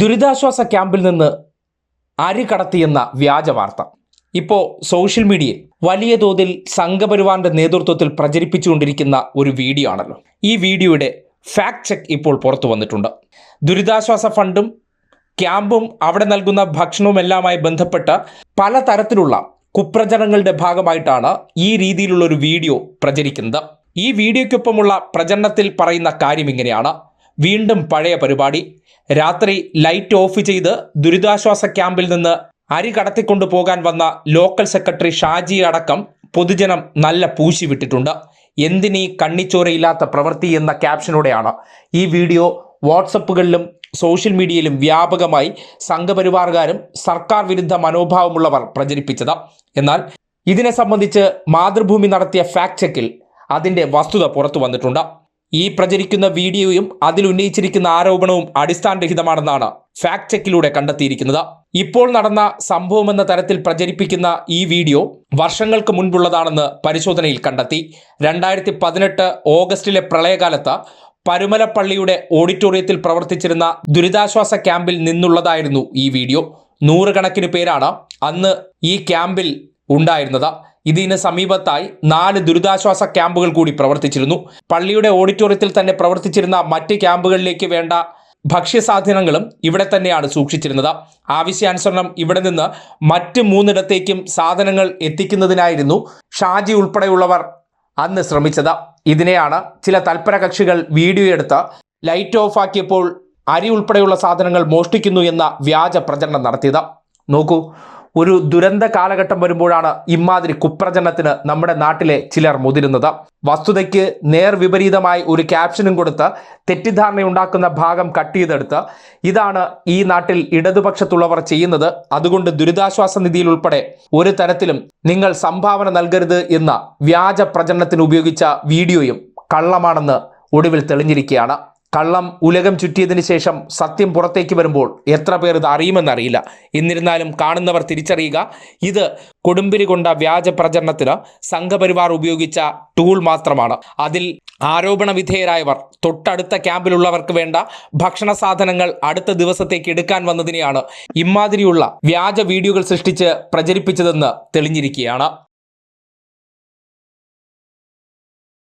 ദുരിതാശ്വാസ ക്യാമ്പിൽ നിന്ന് അരി കടത്തിയെന്ന വ്യാജ വാർത്ത. ഇപ്പോൾ സോഷ്യൽ മീഡിയയിൽ വലിയ തോതിൽ സംഘപരിവാറിന്റെ നേതൃത്വത്തിൽ പ്രചരിപ്പിച്ചുകൊണ്ടിരിക്കുന്ന ഒരു വീഡിയോ ആണല്ലോ. ഈ വീഡിയോയുടെ ഫാക്ട് ചെക്ക് ഇപ്പോൾ പുറത്തു വന്നിട്ടുണ്ട്. ദുരിതാശ്വാസ ഫണ്ടും ക്യാമ്പും അവിടെ നൽകുന്ന ഭക്ഷണവും എല്ലാമായി ബന്ധപ്പെട്ട് പലതരത്തിലുള്ള കുപ്രചരണങ്ങളുടെ ഭാഗമായിട്ടാണ് ഈ രീതിയിലുള്ള ഒരു വീഡിയോ പ്രചരിക്കുന്നത്. ഈ വീഡിയോയ്ക്കൊപ്പമുള്ള പ്രചരണത്തിൽ പറയുന്ന കാര്യം ഇങ്ങനെയാണ്. വീണ്ടും പഴയ പരിപാടി. രാത്രി ലൈറ്റ് ഓഫ് ചെയ്ത് ദുരിതാശ്വാസ ക്യാമ്പിൽ നിന്ന് അരി കടത്തിക്കൊണ്ടു പോകാൻ വന്ന ലോക്കൽ സെക്രട്ടറി ഷാജി അടക്കം പൊതുജനം നല്ല പൂശി വിട്ടിട്ടുണ്ട്. എന്തിനീ കണ്ണിച്ചോരയില്ലാത്ത പ്രവൃത്തി എന്ന ക്യാപ്ഷനോടെയാണ് ഈ വീഡിയോ വാട്സപ്പുകളിലും സോഷ്യൽ മീഡിയയിലും വ്യാപകമായി സംഘപരിവാറുകാരും സർക്കാർ വിരുദ്ധ മനോഭാവമുള്ളവർ പ്രചരിപ്പിച്ചത്. എന്നാൽ ഇതിനെ സംബന്ധിച്ച് മാതൃഭൂമി നടത്തിയ ഫാക്ട് ചെക്കിൽ അതിന്റെ വസ്തുത പുറത്തു വന്നിട്ടുണ്ട്. ഈ പ്രചരിക്കുന്ന വീഡിയോയും അതിൽ ഉന്നയിച്ചിരിക്കുന്ന ആരോപണവും അടിസ്ഥാനരഹിതമാണെന്നാണ് ഫാക്ട് ചെക്കിലൂടെ കണ്ടെത്തിയിരിക്കുന്നത്. ഇപ്പോൾ നടന്ന സംഭവമെന്ന തരത്തിൽ പ്രചരിപ്പിക്കുന്ന ഈ വീഡിയോ വർഷങ്ങൾക്ക് മുൻപുള്ളതാണെന്ന് പരിശോധനയിൽ കണ്ടെത്തി. രണ്ടായിരത്തി പതിനെട്ട് ഓഗസ്റ്റിലെ പ്രളയകാലത്ത് പരുമലപ്പള്ളിയുടെ ഓഡിറ്റോറിയത്തിൽ പ്രവർത്തിച്ചിരുന്ന ദുരിതാശ്വാസ ക്യാമ്പിൽ നിന്നുള്ളതായിരുന്നു ഈ വീഡിയോ. നൂറുകണക്കിന് പേരാണ് അന്ന് ഈ ക്യാമ്പിൽ ഉണ്ടായിരുന്നത്. ഇതിന് സമീപത്തായി നാല് ദുരിതാശ്വാസ ക്യാമ്പുകൾ കൂടി പ്രവർത്തിച്ചിരുന്നു. പള്ളിയുടെ ഓഡിറ്റോറിയത്തിൽ തന്നെ പ്രവർത്തിച്ചിരുന്ന മറ്റ് ക്യാമ്പുകളിലേക്ക് വേണ്ട ഭക്ഷ്യസാധനങ്ങളും ഇവിടെ തന്നെയാണ് സൂക്ഷിച്ചിരുന്നത്. ആവശ്യാനുസരണം ഇവിടെ നിന്ന് മറ്റ് മൂന്നിടത്തേക്കും സാധനങ്ങൾ എത്തിക്കുന്നതിനായിരുന്നു ഷാജി ഉൾപ്പെടെയുള്ളവർ അന്ന് ശ്രമിച്ചത്. ഇതിനെയാണ് ചില തൽപര കക്ഷികൾ വീഡിയോ എടുത്ത് ലൈറ്റ് ഓഫ് ആക്കിയപ്പോൾ അരി ഉൾപ്പെടെയുള്ള സാധനങ്ങൾ മോഷ്ടിക്കുന്നു എന്ന വ്യാജ പ്രചരണം നടത്തിയത്. നോക്കൂ ഒരു ദുരന്ത കാലഘട്ടം വരുമ്പോഴാണ് ഇമാതിരി കുപ്രചരണത്തിന് നമ്മുടെ നാട്ടിലെ ചിലർ മുതിരുന്നത്. വസ്തുതയ്ക്ക് നേർ വിപരീതമായി ഒരു ക്യാപ്ഷനും കൊടുത്ത് തെറ്റിദ്ധാരണയുണ്ടാക്കുന്ന ഭാഗം കട്ട് ചെയ്തെടുത്ത് ഇതാണ് ഈ നാട്ടിൽ ഇടതുപക്ഷത്തുള്ളവർ ചെയ്യുന്നത്. അതുകൊണ്ട് ദുരിതാശ്വാസ നിധിയിൽ ഉൾപ്പെടെ ഒരു തരത്തിലും നിങ്ങൾ സംഭാവന നൽകരുത് എന്ന വ്യാജ പ്രചരണത്തിന് ഉപയോഗിച്ച വീഡിയോയും കള്ളമാണെന്ന് ഒടുവിൽ തെളിഞ്ഞിരിക്കുകയാണ്. കള്ളം ഉലകം ചുറ്റിയതിന് ശേഷം സത്യം പുറത്തേക്ക് വരുമ്പോൾ എത്ര പേർ ഇത് അറിയുമെന്നറിയില്ല. എന്നിരുന്നാലും കാണുന്നവർ തിരിച്ചറിയുക ഇത് കൊടുമ്പിരി കൊണ്ട വ്യാജ പ്രചരണത്തിന് സംഘപരിവാർ ഉപയോഗിച്ച ടൂൾ മാത്രമാണ്. അതിൽ ആരോപണ വിധേയരായവർ തൊട്ടടുത്ത ക്യാമ്പിലുള്ളവർക്ക് വേണ്ട ഭക്ഷണ സാധനങ്ങൾ അടുത്ത ദിവസത്തേക്ക് എടുക്കാൻ വന്നതിനെയാണ് ഇമാതിരിയുള്ള വ്യാജ വീഡിയോകൾ സൃഷ്ടിച്ച് പ്രചരിപ്പിച്ചതെന്ന് തെളിഞ്ഞിരിക്കുകയാണ്.